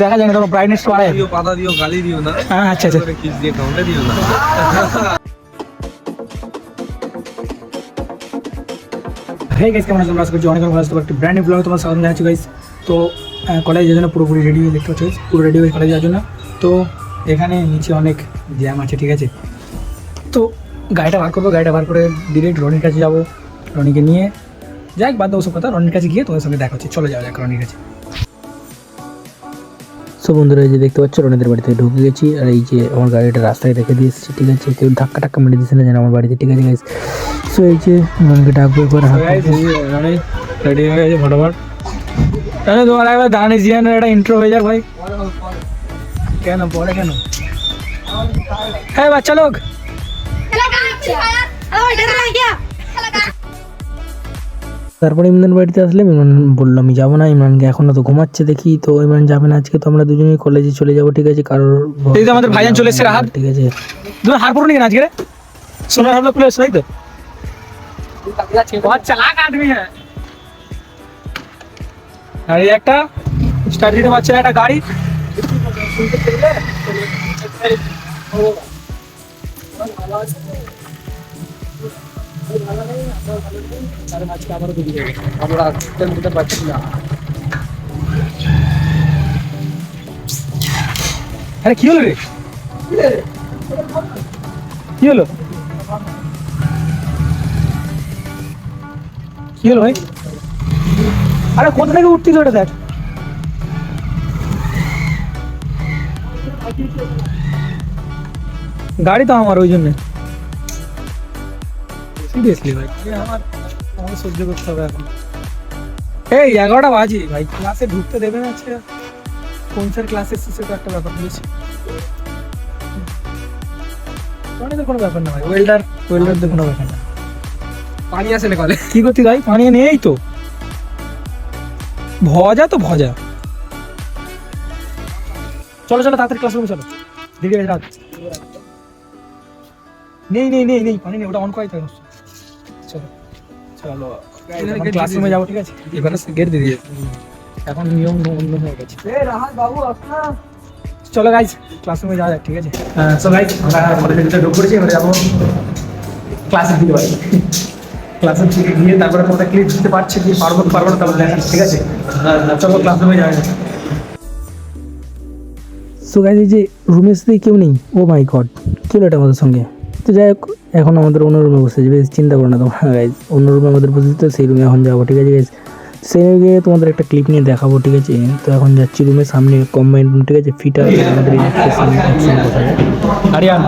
দেখা যায় না তোমার ব্রাইটনেস বাড়ায় দিও পাতা দিও গালি দিও না। হ্যাঁ আচ্ছা আচ্ছা। করে কিস দিয়ে কাউন্টে দিও না। হে গাইস কেমন আছো? তোমরা করছি অনেক ভালো আছো। একটা ব্র্যান্ড নিউ ব্লগে তোমার স্বাগত জানাচ্ছি গাইস তো কলেজে যাওয়ার জন্য পুরোপুরি রেডি হয়ে দেখতে পাচ্ছ পুরো রেডি হয়ে কলেজে যাওয়ার জন্য। তো এখানে নিচে অনেক জ্যাম আছে ঠিক আছে? তো গাড়িটা বার করব গাড়িটা বার করে ডিরেক্ট রনির কাছে যাব। রনিকে নিয়ে যাই বাদ দাও ওসব কথা রনির কাছে গিয়ে তোমাদের সঙ্গে দেখা হচ্ছে। চলে যাওয়া যাক রনির কাছে। সো বন্ধুরা এই যে দেখতে পাচ্ছ রনিদের বাড়িতে ঢুকে গেছি। আর এই যে আমার গাড়িটা রাস্তায় রেখে দিয়ে এসেছি ঠিক আছে? কেউ ধাক্কা টাক্কা মেরে দিচ্ছে না যেন আমার বাড়িতে ঠিক আছে গাইস সো এই যে রনিকে ডাকবো একবার হাত রেডি হয়ে গেছে ফটোফট। তাহলে তোমার একবার দাঁড়িয়ে জিয়ানের একটা ইন্ট্রো হয়ে যাক ভাই। কেন পরে কেন? হ্যাঁ বাচ্চা লোক তারপরে ইমরান বাড়িতে আসলাম ইমরান বললো আমি যাবো না ইমরানকে এখন তো ঘুমাচ্ছে দেখি তো ইমরান যাবে না আজকে তো আমরা দুজনেই কলেজে চলে যাবো ঠিক আছে কারোর এই যে আমাদের ভাইজান চলে এসেছে রাহাত। ঠিক আছে তুমি হার পড়ো নাকি আজকে রে সোনার হাবলা খুলে এসছো তাই তো बहुत चालाक आदमी है আর এই একটা স্টার্ট পারছে না আরে কি হলো রে? কি হলো? কি হলো ভাই? আরে কোথা থেকে উঠতিস ওটা দেখ। গাড়ি তো আমার ওই জন্য। সিরিয়াসলি ভাই। আমার আমার সহ্য করতে হবে এখন। এই এগারোটা বাজে। ভাই ক্লাসে ঢুকতে দেবে না আজকে কোন স্যার ক্লাসে এসছে সেটা একটা ব্যাপার বুঝেছি। অনেকের কোনো ব্যাপার না ভাই ওয়েল্ডার ওয়েল্ডারদের কোনো ব্যাপার না। পানি আসে না কলে। কি করতে ভাই পানি নেই তো? ভজা তো ভজা। চলো চলো তাড়াতাড়ি ক্লাসরুমে চলো। দিদি রাত নেই নেই নেই নেই পানি নেই ওটা অন করাই তো চলো। ক্লাসরুমে যাব ঠিক আছে? এবারে গেট দিয়ে দিয়ে এখন নিয়ম অন্য হয়ে গেছে। চলো গাইজ ক্লাসরুমে যাওয়া যাক ঠিক আছে? সো গাইজ আমরা কলেজের ভিতরে ঢুক করেছি এবারে যাব ক্লাসের দিকে বাড়ি। ক্লাসের দিকে গিয়ে তারপরে কোনটা ক্লিপ দিতে পারছে কি পারব পারব না তারপর দেখা ঠিক আছে? চলো ক্লাসরুমে যাওয়া যাক। সো গাইজ এই যে রুমের সাথে কেউ নেই? ও মাই গড কি এটা আমাদের সঙ্গে? তো যাই হোক এখন আমাদের অন্য রুমে বসে যাবে চিন্তা করো না তোমরা গাইজ অন্য রুমে আমাদের বসে তো সেই রুমে এখন যাব ঠিক আছে গাইজ সেই রুমে গিয়ে তোমাদের একটা ক্লিপ নিয়ে দেখাবো ঠিক আছে? তো এখন যাচ্ছি রুমের সামনে কম্বাইন রুম ঠিক আছে? ফিটার আমাদের আরিয়ান।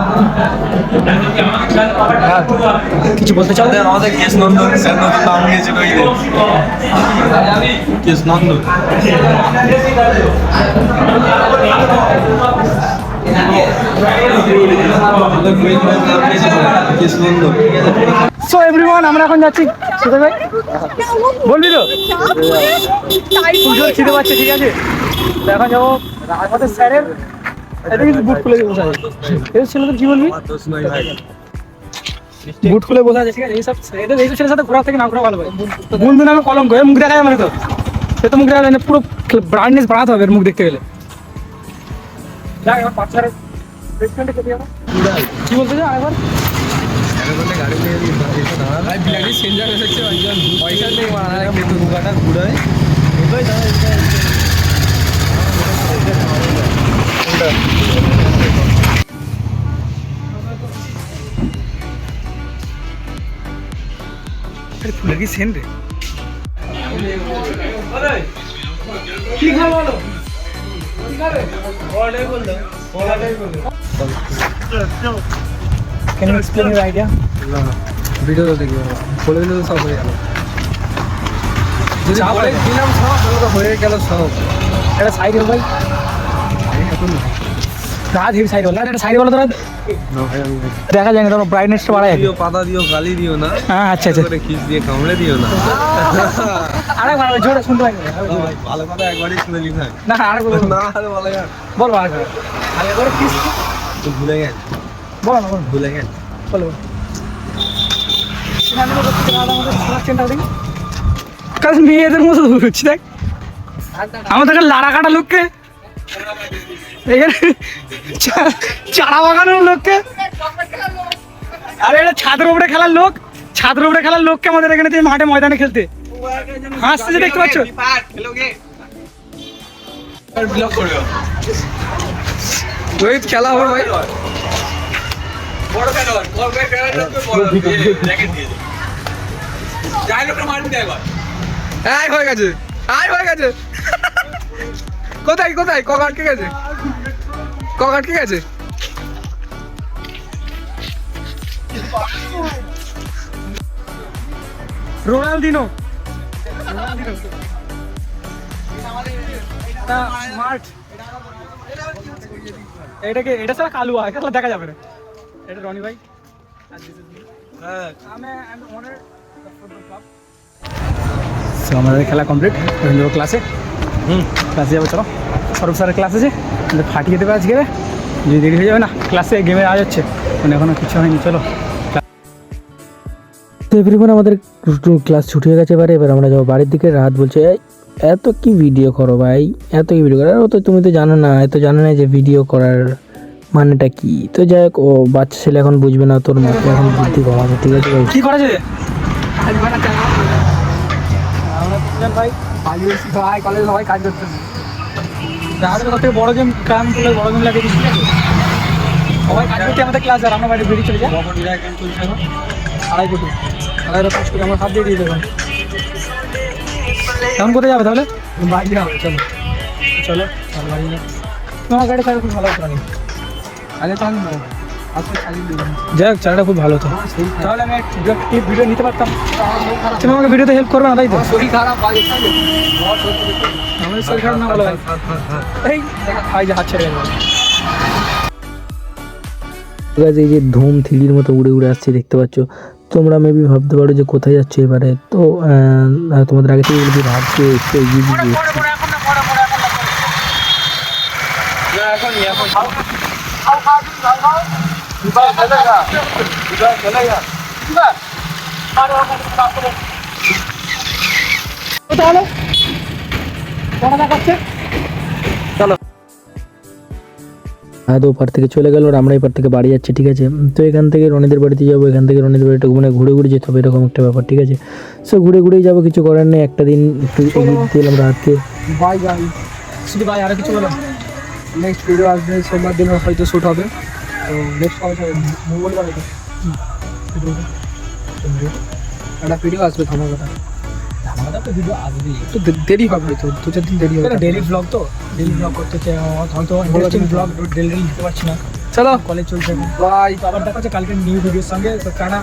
কিছু বলতে চাও? আমাদের কেস নন্দন স্যার নাম কেস নন্দন নাম নিয়েছিল কেস নন্দন। সো এভরিওয়ান আমরা এখন যাচ্ছি সুধা ভাই। বলবি তো? পাচ্ছে, ঠিক আছে? এখন যাব আমাদের স্যারের বুট খুলে বসা আছে। এই ছেলেদের কি বলবি? বুট খুলে বসা আছে, ঠিক আছে? এইসব এদের ছেলের সাথে ঘোরা থেকে না ঘোরা ভালো ভাই। বন্ধু নামে কলঙ্ক এর মুখ দেখা যাবে না তো। সে তো মুখ দেখা যায় না পুরো ব্রান্ডনেস বাড়াতে হবে এর মুখ দেখতে গেলে। এবার কি বলতে চাও আরেকবার? ফুলের কি সেন রে? কি খাব বলো? কি খাবে? অর্ডার করল করল can you explain your idea video দেখব বলে দিলে তো সব হয়ে গেল। যদি বলে। দিলাম সব তাহলে তো হয়ে গেল সব। এটা সাইড ভাই। রাত হেভি সাইড না এটা সাইড তোরা। দেখা যায় না তোমার ব্রাইটনেসটা বাড়ায় দিও পাতা দিও গালি দিও না। হ্যাঁ আচ্ছা আচ্ছা। করে কিস দিয়ে কামড়ে দিও না। আরেকবার জোরে শুনতে পাই ভালো কথা একবারই শুনে নি ভাই না আরেকবার বল। না আরে বলে গেল বল আরেকবার আরেকবার কিস তো ভুলে গেল বল না বল। ভুলে গেল বল বল। মেয়েদের মতো ঘুরছি দেখ। আমাদের লাড়া কাটা লোককে। এখানে চারা বাগানোর লোককে। আরে এটা ছাদের উপরে খেলার লোক। ছাদের উপরে খেলার লোককে আমাদের এখানে দিয়ে মাঠে ময়দানে খেলতে। হাসতেছে দেখতে পাচ্ছ? রোহিত খেলা হবে ভাই। আয় হয়ে গেছে। আয় হয়ে গেছে। কোথায় কোথায়? কক আটকে গেছে? কক আটকে গেছে? রোনালদিনো। এটাকে এটা ছাড়া কালু হয় তাহলে দেখা যাবে না। এটা রনি ভাই। সো আমাদের খেলা কমপ্লিট ক্লাসে হুম ক্লাসে যাব চলো। সরব স্যারের ক্লাস আছে ফাটিয়ে দেবে আজকে যদি দেরি হয়ে যাবে না ক্লাসে গেমে আওয়াজ হচ্ছে। মানে এখনও কিছু হয়নি চলো। তো এভরিওয়ান আমাদের ক্লাস ছুটি হয়ে গেছে এবারে। এবার আমরা যাব বাড়ির দিকে। রাত বলছে এত কি ভিডিও করো ভাই? এত কি ভিডিও করো? ও তো তুমি তো জানো না এত জানো না যে ভিডিও করার মানেটা কি। তো যাই হোক ও বাচ্চা ছেলে এখন বুঝবে না তোর মাথায় এখন বুদ্ধি কম আছে ঠিক আছে ভাই? কি করা যায়? ভাই ভাই কলেজে সবাই কাজ করতেছে। আমাদের সব থেকে বড় গেম কাম করলে বড় গেম লাগে ঠিক আছে সবাই কাজ করতে আমাদের ক্লাস আর আমরা বাইরে বেরিয়ে চলে যাই। আড়াই কোটি। আড়াই আমরা হাত দিয়ে দিয়ে দেবেন এখন কোথায় যাবে তাহলে? বাড়ি যাবে চলো। চলো চলো বাড়ি যাবে তোমার গাড়ি খুব ভালো আগে তো আমি যাই হোক খুব ভালো হতো তাহলে আমি ভিডিও নিতে পারতাম। তুমি আমাকে ভিডিওতে হেল্প করবে না তাই তো? শরীর খারাপ ভাই শরীর খারাপ না ভালো এই ভাই যে হাত ছেড়ে গেল এই যে ধুম থিলির মতো উড়ে উড়ে আসছে দেখতে পাচ্ছ? তোমরা মেবি ভাবতে পারো যে কোথায় যাচ্ছ এবারে। তো তোমাদের আগে থেকে বলছি ভাবছে একটু এগিয়ে দিয়ে যাচ্ছি। তাহলে দেখাচ্ছে চলো। আদ ওপার থেকে চলে গেল আর আমরা এপার থেকে বাড়ি যাচ্ছি ঠিক আছে? তো এখান থেকে রনিদের বাড়িতে যাব এখান থেকে রনিদের বাড়িটা মানে ঘুরে ঘুরে যেতে হবে এরকম একটা ব্যাপার ঠিক আছে? সো ঘুরে ঘুরেই যাব কিছু করার নেই একটা দিন একটু এগিয়ে এলাম রাতকে। বাই শুধু ভাই আর কিছু বলো। নেক্সট ভিডিও আসবে সোমবার দিন হয়তো শ্যুট হবে। হয়তো একটা ভিডিও আসবে ধামাকাটা ধামাকাটা তো ভিডিও আসবেই তো দেরি হবে তো দু চার দিন দেরি হবে ডেলি ব্লগ তো ডেলি ব্লগ করতে হয়তো ইন্টারেস্টিং ব্লগ ডেলি দিতে পারছি না চলো কলেজ চলছে বাই আবার দেখা হচ্ছে কালকে নিউ ভিডিওর সঙ্গে তো টাটা